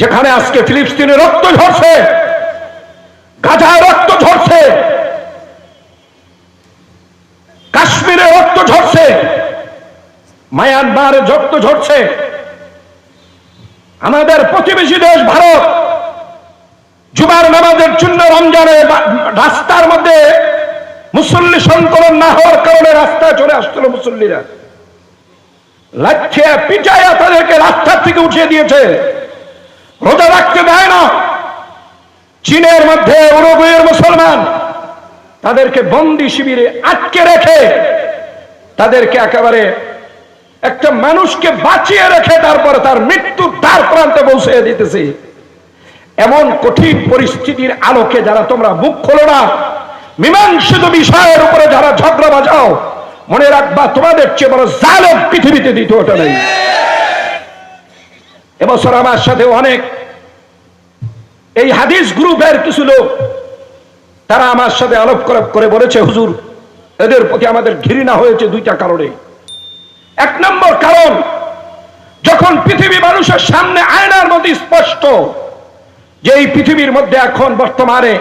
যেখানে আজকে ফিলিস্তিনে রক্ত ঝরছে, গাজায় রক্ত ঝরছে, কাশ্মীরে রক্ত ঝরছে, মায়ানমারে রক্ত ঝরছে, আমাদের প্রতিবেশী দেশ ভারত জুমার নামাজের জন্য রমজানে রাস্তার মধ্যে মুসল্লি সংকলন না হওয়ার কারণে রাস্তায় চলে আসছিল মুসল্লিরা। লাচ্ছে পিটাইয়া তাদেরকে রাস্তার থেকে উঠিয়ে দিয়েছে। রোজা রাখতে দেয় না। চীনের মধ্যে উরুগুয়ের মুসলমান, তাদেরকে বন্দি শিবিরে আটকে রেখে, তাদেরকে একেবারে একটা মানুষকে বাঁচিয়ে রেখে তারপরে তার মৃত্যুর দ্বার প্রান্তে পৌঁছে দিতেছে। এমন কঠিন পরিস্থিতির আলোকে যারা তোমরা মুখ খোলো না, মীমাংসিত বিষয়ের উপরে যারা ঝগড়া বাজাও, মনে রাখবা তোমাদের চেয়ে বড় জালেম পৃথিবীতে দ্বিতীয়টা নেই। এবছর আমার সাথে অনেক এই হাদিস গ্রুপের কিছু লোক, তারা আমার সাথে আলোপ করে- বলেছে, হুজুর, এদের প্রতি আমাদের ঘৃণা হয়েছে দুইটা কারণে। এক নম্বর কারণ, যখন পৃথিবী মানুষের সামনে আয়নার মধ্যে স্পষ্ট যে এই পৃথিবীর মধ্যে এখন বর্তমানে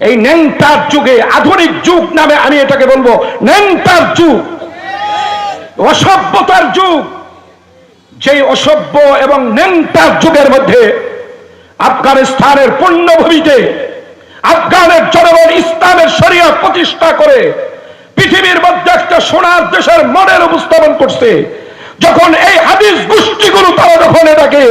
এই ন্যাংটার যুগে, আধুনিক যুগ নামে আমি এটাকে বলব ন্যাংটার যুগ, অসভ্যতার যুগ যেই অসভ্য এবং ন্যাংটার যুগের মধ্যে আফগানিস্তানের পুণ্যভূমিতে আফগানের জনগণ ইসলামের শরিয়া প্রতিষ্ঠা করে পৃথিবীর মধ্যে একটা সোনার দেশের মডেল উপস্থাপন করছে, যখন এই হাদিস গোষ্ঠীগুলো তারা যখন এটাকে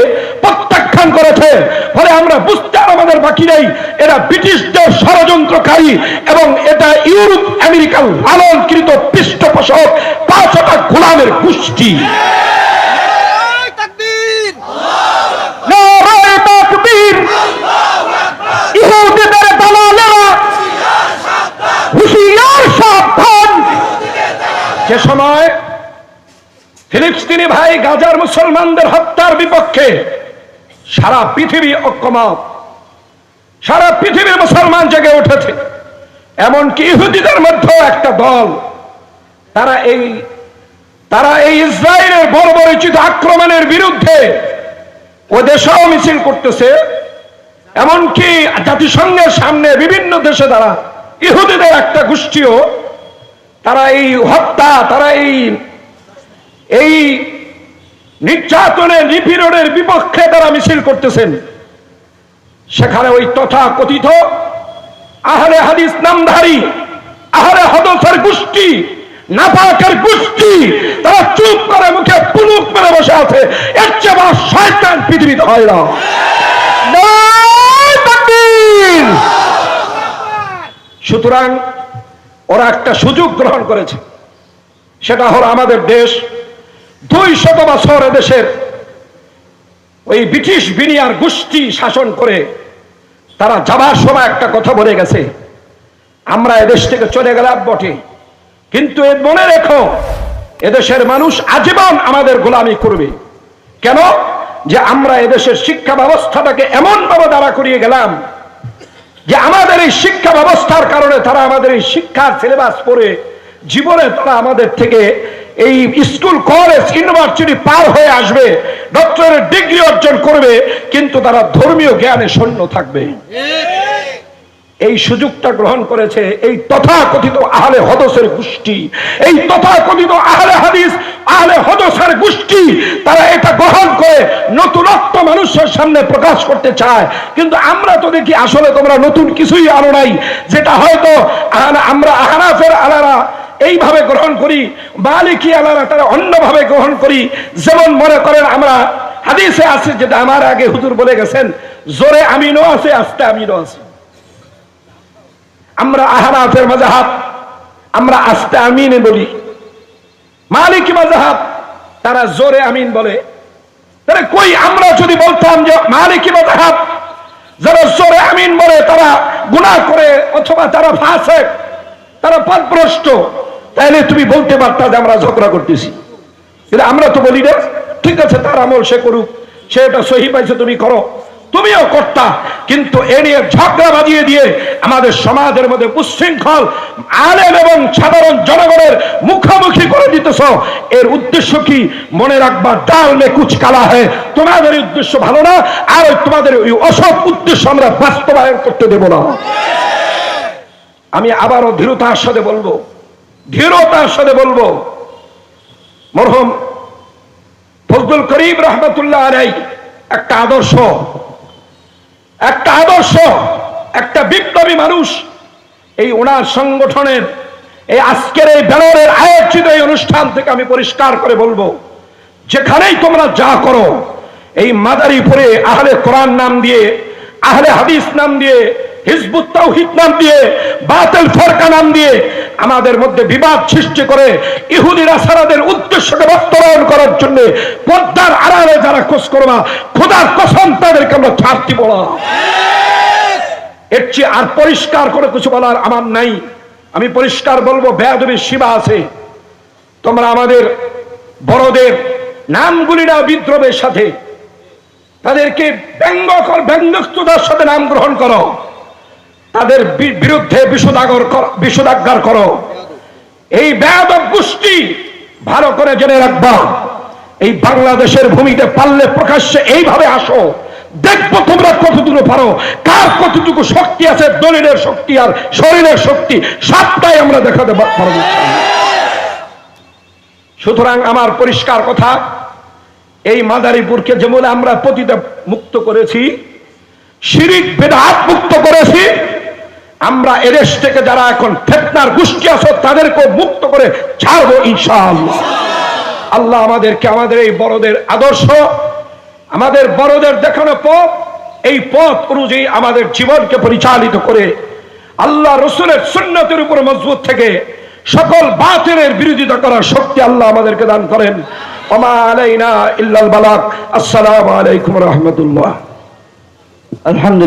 প্রত্যাখ্যান করেছে, ফলে আমরা বুঝতে আমাদের বাকি নেই, এরা ব্রিটিশদের ষড়যন্ত্রকারী এবং এটা ইউরোপ, আমেরিকার লালনকৃত পৃষ্ঠপোষক পাঁচটা গোলামের গোষ্ঠী। যে সময় ফিলিস্তিনি ভাই গাজার মুসলমানদের হত্যার বিপক্ষে সারা পৃথিবী ঐক্যমত, সারা পৃথিবীর মুসলমান জেগে উঠেছে। এমনকি ইহুদিদের মধ্যেও একটা দল, তারা এই তারা এই ইসরায়েলের বর্বরিচিত আক্রমণের বিরুদ্ধে ও দেশেও মিছিল করতেছে। এমনকি জাতিসংঘের সামনে বিভিন্ন দেশে তারা ইহুদিদের একটা গোষ্ঠীও তারা এই হত্যা তারা এই এই নির্যাতনের, নিপীড়নের বিপক্ষে তারা মিছিল করতেছেন। সেখানে ওই তথা কথিত আহলে হাদিস নামধারী, আহলে হদসের গোষ্ঠী, নাপাকের গোষ্ঠী, তারা চুপ করে মুখে পুলুক মেরে বসে আছে। এর চেয়ে বড় শয়তান পৃথিবীতে হয় না। সুতরাং ওরা একটা সুযোগ গ্রহণ করেছে। সেটা হলো আমাদের দেশ। দুই শত বছর দেশের ওই ব্রিটিশ বিনিয়ার গোষ্ঠী শাসন করে তারা যাবার সময় একটা কথা বলে গেছে, আমরা এদেশ থেকে চলে গেলাম বটে। কিন্তু এ মনে রেখো, এদেশের মানুষ আজীবন আমাদের গোলামি করবে। কেন? যে আমরা এদেশের শিক্ষা ব্যবস্থাটাকে এমন ভাবে দাঁড়া করিয়ে গেলাম যে আমাদের এই শিক্ষা ব্যবস্থার কারণে তারা আমাদের এই শিক্ষার সিলেবাস পড়ে জীবনে তারা আমাদের থেকে এই স্কুল, কলেজ, ইউনিভার্সিটি পার হয়ে আসবে, ডক্টরের ডিগ্রি অর্জন করবে, কিন্তু তারা ধর্মীয় জ্ঞানে শূন্য থাকবে। এই সুযোগটা গ্রহণ করেছে এই তথাকথিত আহলে হদসের গোষ্ঠী। এই তথাকথিত আহলে হাদিস, আহলে হদসের গোষ্ঠী, তারা এটা গ্রহণ করে নতুনত্ব মানুষের সামনে প্রকাশ করতে চায়। কিন্তু আমরা তো দেখি আসলে তোমরা নতুন কিছুই আনো নাই, যেটা হয়তো আমরা আহানাফের আলারা এইভাবে গ্রহণ করি, মালিকি আলারা তারা অন্যভাবে গ্রহণ করি। যেমন মনে করেন আমরা হাদিসে আছে, যেটা আমার আগে হুজুর বলে গেছেন, জোরে আমিনও আছে, আস্তে আমিনও আছে। আমরা আহারাফের মাজাহাব আমরা আস্তে আমিনে বলি। মালিক মাজাহাব তারা জোরে আমিন বলে। তাহলে কই, আমরা যদি বলতাম যে মালিকি মাজাহাব যারা জোরে আমিন বলে, তারা গুনাহ করে অথবা তারা ফাঁসে, তারা পথভ্রষ্ট তাহলে তুমি বলতে পারতা যে আমরা ঝগড়া করতেছি। কিন্তু আমরা তো বলি না, ঠিক আছে, তার আমল সে করুক, সে এটা সহি পাইছে, তুমি করো। তুমিও করতা, কিন্তু এ নিয়ে ঝগড়া বাজিয়ে দিয়ে আমাদের সমাজের মধ্যে উচ্ছৃঙ্খল, আলেম এবং সাধারণ জনগণের মুখোমুখি করে দিতেছ। এর উদ্দেশ্য কি? মনে রাখবা, ডাল মে কুচ কালা হয় তোমাদের উদ্দেশ্য ভালো না, আর তোমাদের ওই অসৎ উদ্দেশ্য আমরা বাস্তবায়ন করতে দেব না। আমি আবারও দৃঢ়তার সাথে বলব দৃঢ়তার সাথে বলব, মরহম ফজলুল করিম রহমতুল্লাহ আলাই একটা আদর্শ আদর্শ, একটা বিপ্লবী মানুষ, এই ওনার সংগঠনের, এই আজকের এই ব্যানারের আয়োজিত এই অনুষ্ঠান থেকে আমি পরিষ্কার করে বলব, যেখানেই তোমরা যা করো, এই মাদারীপুরে আহলে কোরআন নাম দিয়ে, আহলে হাদিস নাম দিয়ে, হিজবুত নাম দিয়ে, বাতিল ফরকা নাম দিয়ে আমাদের মধ্যে বিবাদ সৃষ্টি করে ইহুদিরা সারাদের উদ্দেশ্যকে বাস্তবায়ন করার জন্য পদ্মার আড়ালে যারা খোঁজ করবা, খোদার কসম তাদেরকে আমরা ছাড় দিব না। এর চেয়ে আর পরিষ্কার করে কিছু বলার আমার নাই। আমি পরিষ্কার বলব, বেয়াদবি সীমা আছে। তোমরা আমাদের বড়দের নামগুলি না বিদ্রোহের সাথে তাদেরকে ব্যঙ্গ কর সাথে নাম গ্রহণ করো। তাদের বিরুদ্ধে বিশোধাগর কর- বিশোধাজ্ঞার করো। এই বেয়াদব গোষ্ঠী ভালো করে জেনে রাখবা। এই বাংলাদেশের ভূমিতে পারলে প্রকাশ্যে এইভাবে আসো। দেখব তোমরা কতটুকু পারো। কার কতটুকু শক্তি আছে? দলিলের শক্তি আর শরীরের শক্তি, সবটাই আমরা দেখাতে পারব সুতরাং আমার পরিষ্কার কথা, এই মাদারীপুরকে যেমন আমরা পতিতে মুক্ত করেছি, শিরিক, বেদাত মুক্ত করেছি, আমরা এদেশ থেকে যারা এখন ফেতনার গোষ্ঠী আছে তাদেরকে মুক্ত করে ছাড়বো ইনশাআল্লাহ। আল্লাহ আমাদেরকে আমাদের এই বড়দের আদর্শ আমাদের বড়দের দেখানো পথ, এই পথ অনুযায়ী আমাদের জীবনকে পরিচালিত করে আল্লাহ রসুলের সুন্নতের উপর মজবুত থেকে সকল বাতিলের বিরোধিতা করার শক্তি আল্লাহ আমাদেরকে দান করেন। আসসালামু আলাইকুম রহমতুল্লাহ। আলহামদুলিল্লাহ।